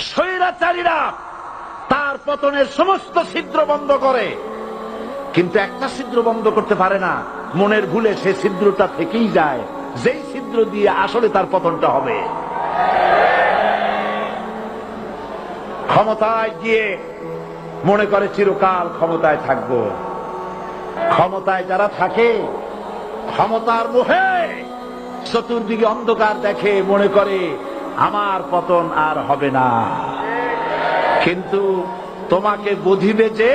স্বৈরাচারীরা তার পতনের সমস্ত ছিদ্র বন্ধ করে। কিন্তু একটা ছিদ্র বন্ধ করতে পারে না। মনের ভুলে সে ছিদ্রটা থেকেই যায়। যেই ছিদ্র দিয়ে আসলে তার পতনটা হবে। ক্ষমতায় গিয়ে মনে করে চিরকাল ক্ষমতায় থাকব। ক্ষমতায় যারা থাকে, ক্ষমতার মোহে চতুর্দিকে অন্ধকার দেখে মনে করে আমার পতন আর হবে না। কিন্তু তোমাকে বুঝিবে যে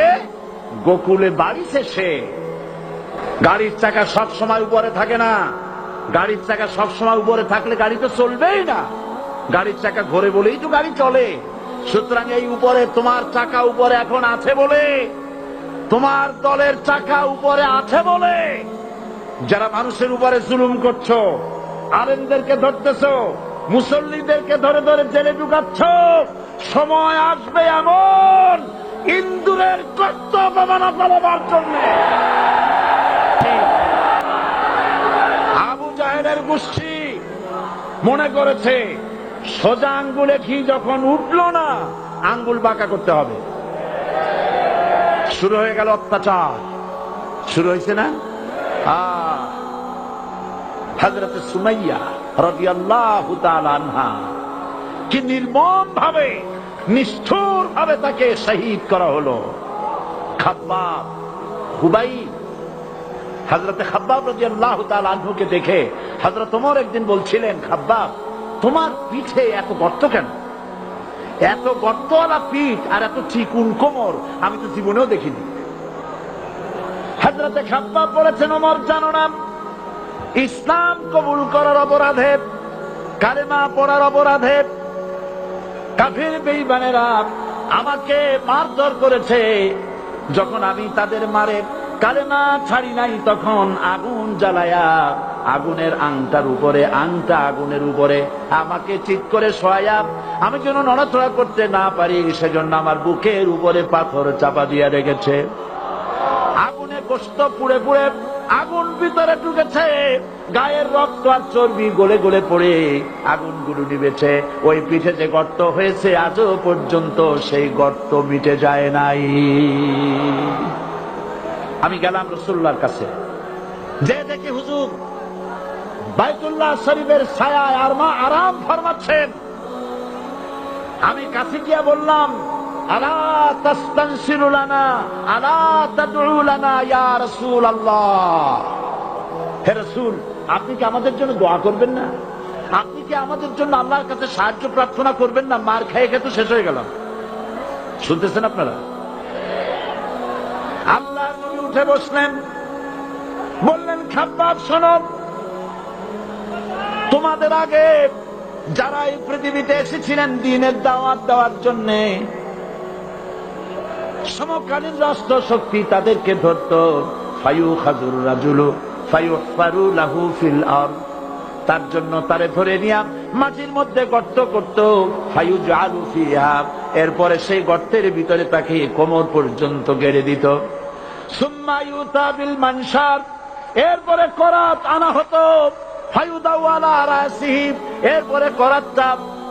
গোকুলে বাড়ি শেষে গাড়ির চাকা সব সময় উপরে থাকে না। গাড়ির চাকা সব সময় উপরে থাকলে গাড়ি তো চলবেই না। গাড়ির চাকা ঘোরে বলেই তো গাড়ি চলে। সুতরাং এই উপরে তোমার চাকা উপরে এখন আছে বলে, তোমার দলের চাকা উপরে আছে বলে। যারা মানুষের উপরে জুলুম করছ, আলেমদেরকে ধরতেছো মুসল্লিদেরকে ধরে ধরে জেলে ঢুকাচ্ছ। সময় আসবে এমন ইন্দুরের কর্তব্য মানা পালাবার জন্য। আবু জাহেদের গোষ্ঠী মনে করেছে, সোজা আঙ্গুলে ঘি যখন উঠল না, আঙ্গুল বাঁকা করতে হবে। শুরু হয়ে গেল অত্যাচার। শুরু হয়েছে না? হজরত সুমাইয়া আনহা, কি নির্মম ভাবে নিষ্ঠুর ভাবে তাকে শহীদ করা হলো। খাব্বাব হুবাই হজরত খাব্বাব রাদিয়াল্লাহু তাআলা আনহুকে দেখে হজরত ওমর একদিন বলছিলেন, খাব্বাব, তোমার পিঠে এত গর্ত কেন? এত গর্তওয়ালা পিঠ আর এত চিকুন কোমর আমি তো জীবনেও দেখিনি। হাজরাতে খাব্বাব বলেছেন, ওমর জানো না ইসলাম কবুল করার অপরাধে, কালেমা পড়ার অপরাধে, কাফির বেইমানেরা আমাকে মারধর করেছে। যখন আমি তাদের মারে, কালেমা ছাড়ি নাই, তখন আগুন জ্বালায়া আগুনের আংটার উপরে, আংটা আগুনের উপরে আমাকে ঠিক করে শোয়া আমি যেন নড়াচড়া করতে না পারি, সেজন্য আমার বুকের উপরে পাথর চাপা দিয়ে রেখেছে। আগুনে গোস্ত পুড়ে পুড়ে আগুন ভিতরে ঢুকেছে। গায়ের রক্ত আর চর্বি গলে গলে পড়ে। আগুনগুলো নিবেছে ওই পিঠে যে গর্ত হয়েছে, আজও পর্যন্ত সেই গর্ত মিটে যায় নাই। আমি গেলাম রসুল্লার কাছে। যে দেখি হুজুর বাইতুল্লাহ শরীফের ছায়া আর মা আরাম ফরমাচ্ছেন। আমি কাছে গিয়া বললাম আলা তাস্তানসিরু লানা, আলা তাদউ লানা ইয়া রাসূলুল্লাহ। হে রাসূল, আপনি কি আমাদের জন্য দোয়া করবেন না? আপনি কি আমাদের জন্য আল্লাহর কাছে সাহায্য প্রার্থনা করবেন না? মার খেয়ে খেয়ে শেষ হয়ে গেলাম। শুনতেছেন আপনারা? আল্লাহ উঠে বসলেন। বললেন, খাব্বাব, শোনো। তোমাদের আগে যারা এই পৃথিবীতে এসেছিলেন, দিনের দাওয়াত দেওয়ার জন্য সমকালীন রাষ্ট্র শক্তি তাদেরকে ধরত। ফায়ু খাজুর রাজুলু ফায়ু ফারু লাহু ফিল আর তার জন্য তারে ধরে নিয়া মাটির মধ্যে গর্ত করত। ফায়ু জালু ফিহা, এরপরে সেই গর্তের ভিতরে তাকে কোমর পর্যন্ত গেড়ে দিত। সুম্মা ইউতা বিল মানসার, এরপরে করাত আনা হতো। ফায়ুদাওয়ালা রাসিহি এরপরে করাতটা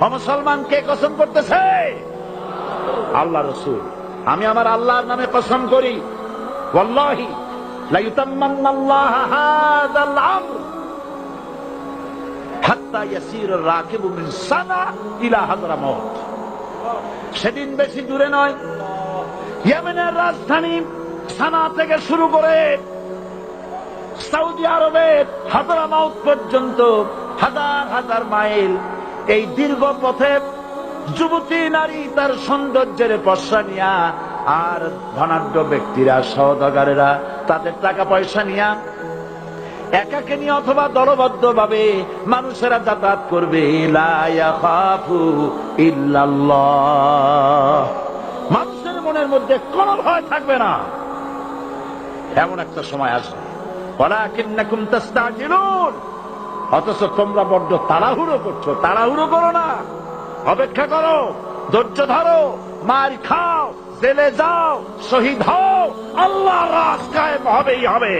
মুসলমান কে কসম করতেছে? আল্লাহ রসুল। আমি আমার আল্লাহর নামে কসম করি। হাদরামাউত সেদিন বেশি দূরে নয় রাজধানী সানা থেকে শুরু করে সৌদি আরবের হাদরামাউত পর্যন্ত হাজার হাজার মাইল এই দীর্ঘ পথে যুবতী নারী তার সৌন্দর্যের পশা নিয়া আর ধনাঢ্য ব্যক্তিরা সহদগারেরা তাদের টাকা পয়সা নিয়া একাকে নিয়ে অথবা দলবদ্ধ ভাবে মানুষেরা যাতায়াত করবে। মানুষের মনের মধ্যে কোনো ভয় থাকবে না। এমন একটা সময় আসবে। ওয়ালাকিন্নাকুম তাস্তাজিলুন। অথচ তোমরা বড্ড তাড়াহুড়ো করছ, তাড়াহুড়ো করো না। অপেক্ষা করো, ধৈর্য ধরো, মার খাও, জেলে যাও, শহীদ হও আল্লাহ রাজ কায়েম হবেই হবে।